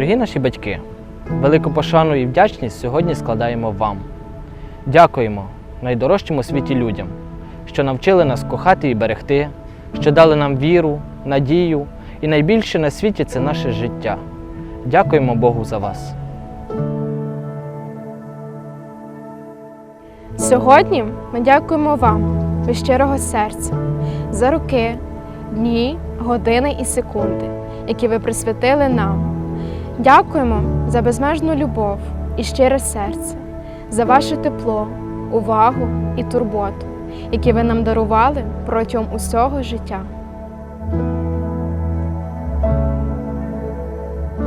Дорогі наші батьки, велику пошану і вдячність сьогодні складаємо вам. Дякуємо найдорожчому світі людям, що навчили нас кохати і берегти, що дали нам віру, надію і найбільше на світі це наше життя. Дякуємо Богу за вас. Сьогодні ми дякуємо вам від щирого серця за роки, дні, години і секунди, які ви присвятили нам. Дякуємо за безмежну любов і щире серце, за ваше тепло, увагу і турботу, які ви нам дарували протягом усього життя.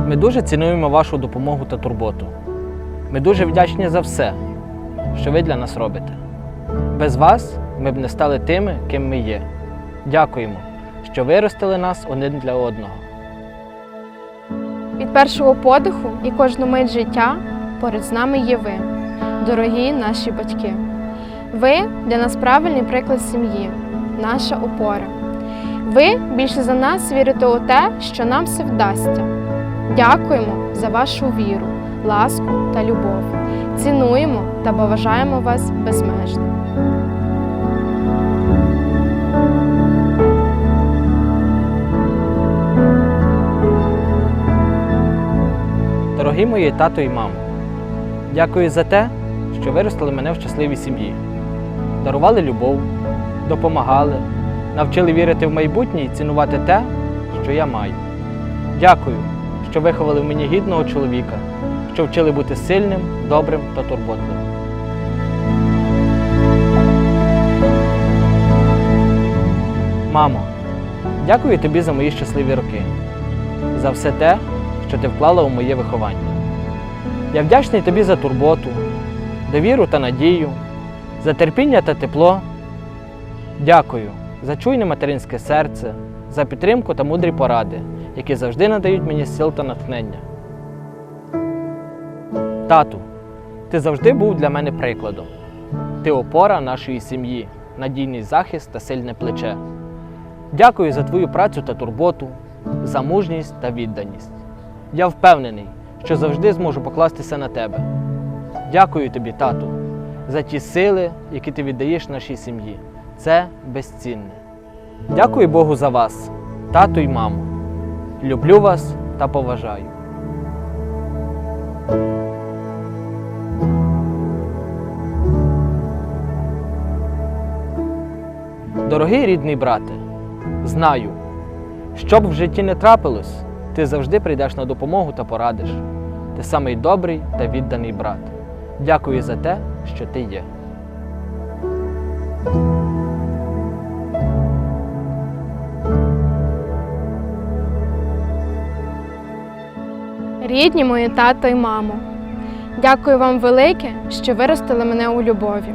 Ми дуже цінуємо вашу допомогу та турботу. Ми дуже вдячні за все, що ви для нас робите. Без вас ми б не стали тими, ким ми є. Дякуємо, що виростили нас один для одного. Від першого подиху і кожну мить життя поряд з нами є ви, дорогі наші батьки. Ви для нас правильний приклад сім'ї, наша опора. Ви більше за нас вірите у те, що нам все вдасться. Дякуємо за вашу віру, ласку та любов. Цінуємо та поважаємо вас безмежно. Дорогі мої тато і мамо, дякую за те, що виростили мене в щасливій сім'ї, дарували любов, допомагали, навчили вірити в майбутнє і цінувати те, що я маю. Дякую, що виховали в мені гідного чоловіка, що вчили бути сильним, добрим та турботливим. Мамо, дякую тобі за мої щасливі роки, за все те, що ти вклала у моє виховання. Я вдячний тобі за турботу, довіру та надію, за терпіння та тепло. Дякую за чуйне материнське серце, за підтримку та мудрі поради, які завжди надають мені сил та натхнення. Тату, ти завжди був для мене прикладом. Ти опора нашої сім'ї, надійний захист та сильне плече. Дякую за твою працю та турботу, за мужність та відданість. Я впевнений, що завжди зможу покластися на тебе. Дякую тобі, тату, за ті сили, які ти віддаєш нашій сім'ї. Це безцінне. Дякую Богу за вас, тату і маму. Люблю вас та поважаю. Дорогий рідний брате, знаю, що б в житті не трапилось, ти завжди прийдеш на допомогу та порадиш. Ти самий добрий та відданий брат. Дякую за те, що ти є. Рідні мої тато і мамо, дякую вам велике, що виростили мене у любові.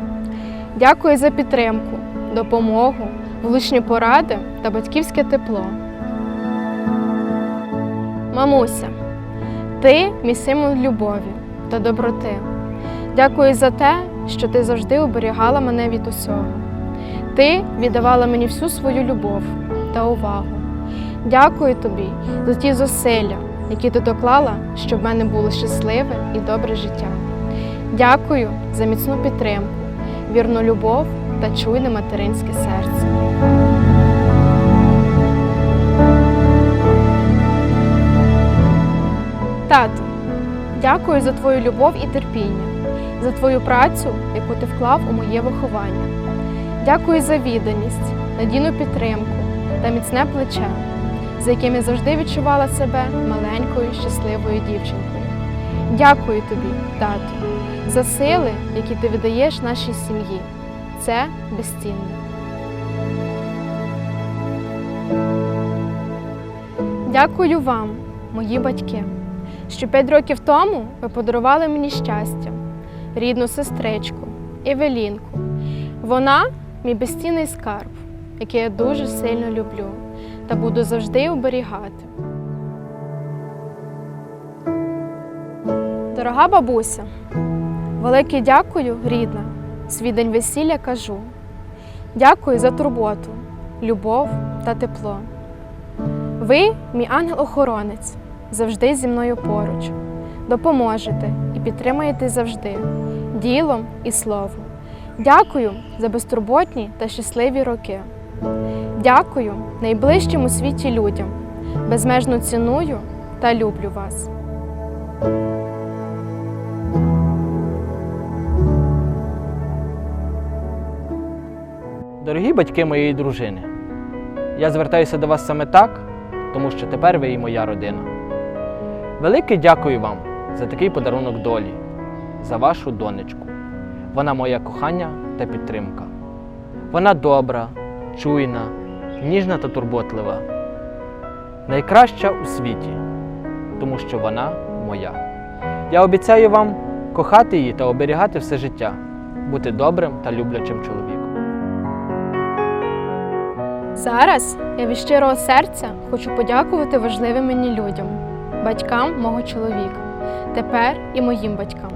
Дякую за підтримку, допомогу, влучні поради та батьківське тепло. Мамуся, ти мій символ любові та доброти. Дякую за те, що ти завжди оберігала мене від усього. Ти віддавала мені всю свою любов та увагу. Дякую тобі за ті зусилля, які ти доклала, щоб в мене було щасливе і добре життя. Дякую за міцну підтримку, вірну любов та чуйне материнське серце. Дякую за твою любов і терпіння, за твою працю, яку ти вклав у моє виховання. Дякую за відданість, надійну підтримку та міцне плече, за яким я завжди відчувала себе маленькою щасливою дівчинкою. Дякую тобі, тату, за сили, які ти видаєш нашій сім'ї. Це безцінно. Дякую вам, мої батьки, що п'ять років тому ви подарували мені щастя, рідну сестричку, Евелінку. Вона мій безцінний скарб, який я дуже сильно люблю та буду завжди оберігати. Дорога бабуся, велике дякую, рідна, свій день весілля кажу. Дякую за турботу, любов та тепло. Ви мій ангел-охоронець, завжди зі мною поруч. Допоможете і підтримаєте завжди, ділом і словом. Дякую за безтурботні та щасливі роки. Дякую найближчим у світі людям. Безмежно ціную та люблю вас. Дорогі батьки моєї дружини, я звертаюся до вас саме так, тому що тепер ви і моя родина. Велике дякую вам за такий подарунок долі, за вашу донечку. Вона моє кохання та підтримка. Вона добра, чуйна, ніжна та турботлива. Найкраща у світі, тому що вона моя. Я обіцяю вам кохати її та оберігати все життя, бути добрим та люблячим чоловіком. Зараз я від щирого серця хочу подякувати важливим мені людям, батькам мого чоловіка, тепер і моїм батькам.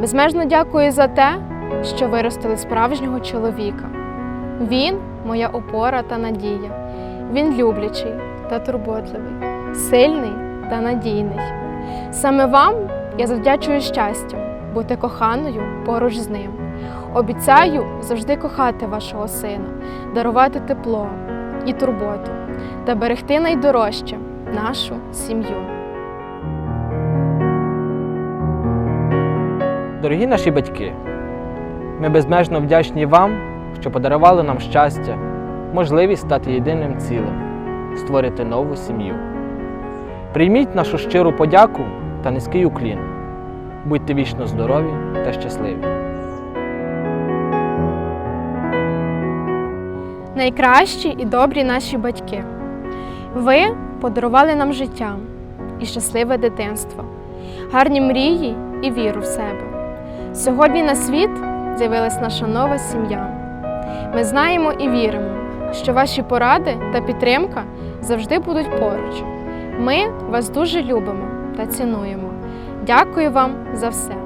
Безмежно дякую за те, що виростили справжнього чоловіка. Він моя опора та надія. Він люблячий та турботливий, сильний та надійний. Саме вам я завдячую щастям бути коханою поруч з ним. Обіцяю завжди кохати вашого сина, дарувати тепло і турботу та берегти найдорожче нашу сім'ю. Дорогі наші батьки, ми безмежно вдячні вам, що подарували нам щастя, можливість стати єдиним цілим, створити нову сім'ю. Прийміть нашу щиру подяку та низький уклін. Будьте вічно здорові та щасливі. Найкращі і добрі наші батьки. Ви подарували нам життя і щасливе дитинство, гарні мрії і віру в себе. Сьогодні на світ з'явилась наша нова сім'я. Ми знаємо і віримо, що ваші поради та підтримка завжди будуть поруч. Ми вас дуже любимо та цінуємо. Дякую вам за все.